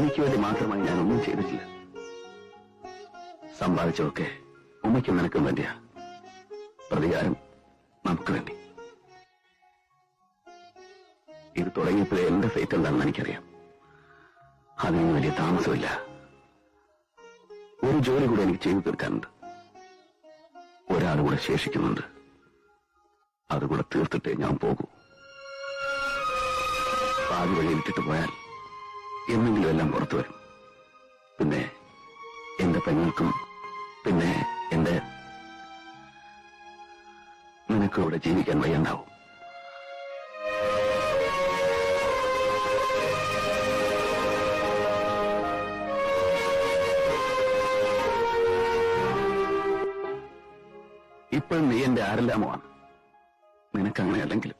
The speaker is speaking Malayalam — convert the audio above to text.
എനിക്ക് വേണ്ടി മാത്രമായി ഞാൻ ഒന്നും ചെയ്തിട്ടില്ല. സമ്പാദിച്ചതൊക്കെ ഉമ്മയ്ക്കും നിനക്കും വേണ്ടിയാ. പ്രതികാരം നമുക്ക് വേണ്ടി. ഇത് തുടങ്ങിയപ്പോഴേ എന്റെ ഫേറ്റ് എന്താണെന്ന് എനിക്കറിയാം. അതിന് വലിയ താമസമില്ല. ഒരു ജോലി കൂടെ എനിക്ക് ചെയ്തു തീർക്കാനുണ്ട്. ഒരാൾ ശേഷിക്കുന്നുണ്ട്. അതുകൂടെ തീർത്തിട്ടേ ഞാൻ പോകൂ. പാതി വഴി ഇട്ടിട്ട് പോയാൽ എന്നെങ്കിലും എല്ലാം പുറത്തു വരും. പിന്നെ എന്റെ പെങ്ങൾക്കും പിന്നെ എന്റെ നിനക്കും ഇവിടെ ജീവിക്കാൻ വയ്യണ്ടാവും. ഇപ്പോൾ നീ എന്റെ ആരെല്ലാമോ നിനക്കങ്ങനെ അല്ലെങ്കിലും